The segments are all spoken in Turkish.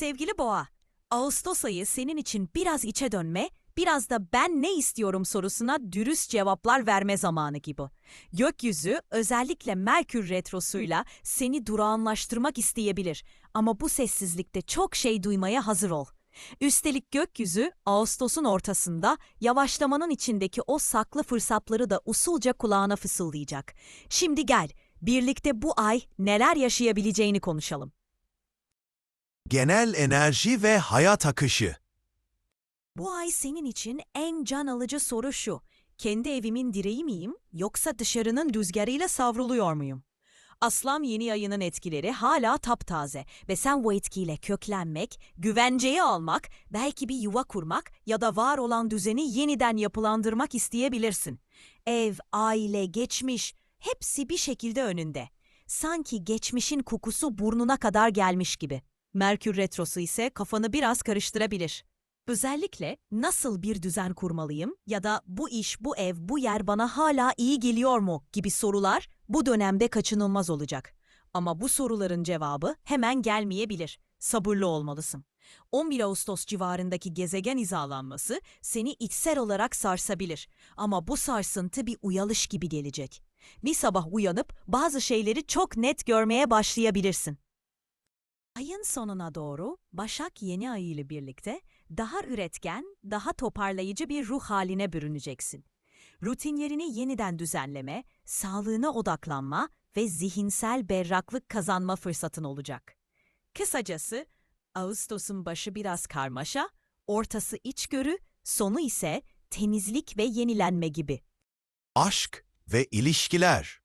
Sevgili Boğa, Ağustos ayı senin için biraz içe dönme, biraz da ben ne istiyorum sorusuna dürüst cevaplar verme zamanı gibi. Gökyüzü özellikle Merkür retrosuyla seni durağanlaştırmak isteyebilir ama bu sessizlikte çok şey duymaya hazır ol. Üstelik gökyüzü Ağustos'un ortasında yavaşlamanın içindeki o saklı fırsatları da usulca kulağına fısıldayacak. Şimdi gel, birlikte bu ay neler yaşayabileceğini konuşalım. Genel enerji ve hayat akışı. Bu ay senin için en can alıcı soru şu. Kendi evimin direği miyim yoksa dışarının rüzgarıyla savruluyor muyum? Aslan yeni ayının etkileri hala taptaze ve sen bu etkiyle köklenmek, güvenceyi almak, belki bir yuva kurmak ya da var olan düzeni yeniden yapılandırmak isteyebilirsin. Ev, aile, geçmiş hepsi bir şekilde önünde. Sanki geçmişin kokusu burnuna kadar gelmiş gibi. Merkür retrosu ise kafanı biraz karıştırabilir. Özellikle nasıl bir düzen kurmalıyım ya da bu iş, bu ev, bu yer bana hala iyi geliyor mu gibi sorular bu dönemde kaçınılmaz olacak. Ama bu soruların cevabı hemen gelmeyebilir. Sabırlı olmalısın. 11 Ağustos civarındaki gezegen hizalanması seni içsel olarak sarsabilir. Ama bu sarsıntı bir uyalış gibi gelecek. Bir sabah uyanıp bazı şeyleri çok net görmeye başlayabilirsin. Ayın sonuna doğru Başak yeni ay ile birlikte daha üretken, daha toparlayıcı bir ruh haline bürüneceksin. Rutinlerini yeniden düzenleme, sağlığına odaklanma ve zihinsel berraklık kazanma fırsatın olacak. Kısacası Ağustos'un başı biraz karmaşa, ortası içgörü, sonu ise temizlik ve yenilenme gibi. Aşk ve ilişkiler.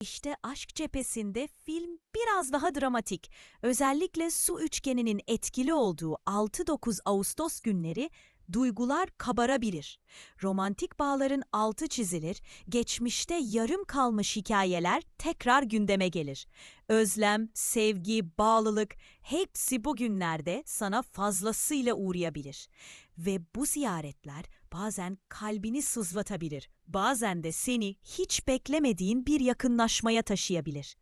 İşte aşk cephesinde film biraz daha dramatik. Özellikle su üçgeninin etkili olduğu 6-9 Ağustos günleri duygular kabarabilir. Romantik bağların altı çizilir, geçmişte yarım kalmış hikayeler tekrar gündeme gelir. Özlem, sevgi, bağlılık hepsi bu günlerde sana fazlasıyla uğrayabilir. Ve bu ziyaretler bazen kalbini sızlatabilir, bazen de seni hiç beklemediğin bir yakınlaşmaya taşıyabilir.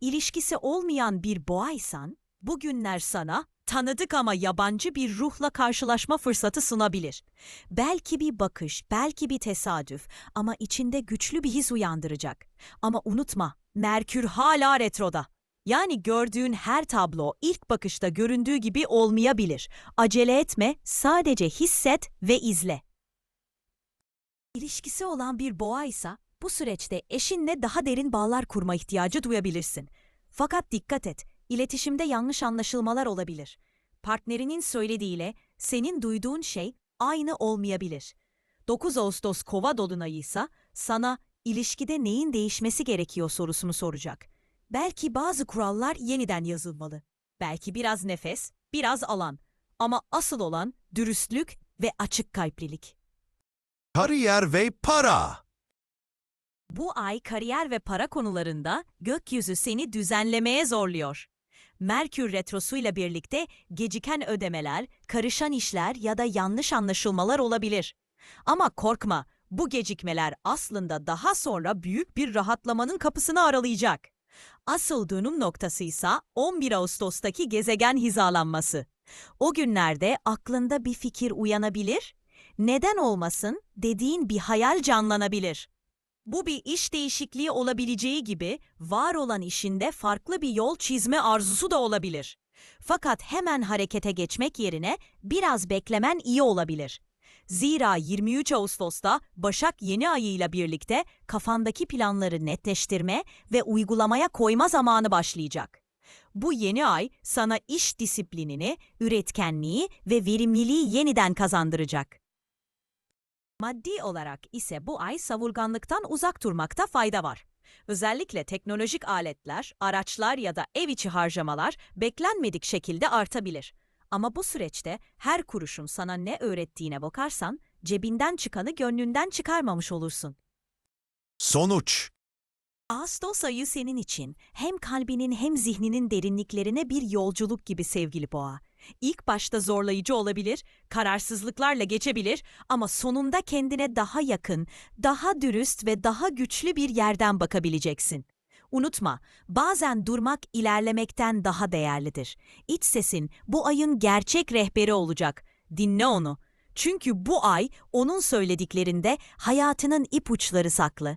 İlişkisi olmayan bir boğaysan, bu günler sana tanıdık ama yabancı bir ruhla karşılaşma fırsatı sunabilir. Belki bir bakış, belki bir tesadüf ama içinde güçlü bir his uyandıracak. Ama unutma, Merkür hala retroda. Yani gördüğün her tablo ilk bakışta göründüğü gibi olmayabilir. Acele etme, sadece hisset ve izle. İlişkisi olan bir boğa ise bu süreçte eşinle daha derin bağlar kurma ihtiyacı duyabilirsin. Fakat dikkat et, iletişimde yanlış anlaşılmalar olabilir. Partnerinin söylediğiyle senin duyduğun şey aynı olmayabilir. 9 Ağustos Kova dolunayı ise sana ilişkide neyin değişmesi gerekiyor sorusunu soracak. Belki bazı kurallar yeniden yazılmalı. Belki biraz nefes, biraz alan. Ama asıl olan dürüstlük ve açık kalplilik. Kariyer ve para. Bu ay kariyer ve para konularında gökyüzü seni düzenlemeye zorluyor. Merkür retrosuyla birlikte geciken ödemeler, karışan işler ya da yanlış anlaşılmalar olabilir. Ama korkma, bu gecikmeler aslında daha sonra büyük bir rahatlamanın kapısını aralayacak. Asıl dönüm noktası ise 11 Ağustos'taki gezegen hizalanması. O günlerde aklında bir fikir uyanabilir, neden olmasın dediğin bir hayal canlanabilir. Bu bir iş değişikliği olabileceği gibi var olan işinde farklı bir yol çizme arzusu da olabilir. Fakat hemen harekete geçmek yerine biraz beklemen iyi olabilir. Zira 23 Ağustos'ta Başak yeni ayıyla birlikte kafandaki planları netleştirme ve uygulamaya koyma zamanı başlayacak. Bu yeni ay sana iş disiplinini, üretkenliği ve verimliliği yeniden kazandıracak. Maddi olarak ise bu ay savurganlıktan uzak durmakta fayda var. Özellikle teknolojik aletler, araçlar ya da ev içi harcamalar beklenmedik şekilde artabilir. Ama bu süreçte her kuruşun sana ne öğrettiğine bakarsan cebinden çıkanı gönlünden çıkarmamış olursun. Sonuç. Ağustos ayı senin için hem kalbinin hem zihninin derinliklerine bir yolculuk gibi sevgili boğa. İlk başta zorlayıcı olabilir, kararsızlıklarla geçebilir ama sonunda kendine daha yakın, daha dürüst ve daha güçlü bir yerden bakabileceksin. Unutma, bazen durmak ilerlemekten daha değerlidir. İç sesin bu ayın gerçek rehberi olacak. Dinle onu. Çünkü bu ay onun söylediklerinde hayatının ipuçları saklı.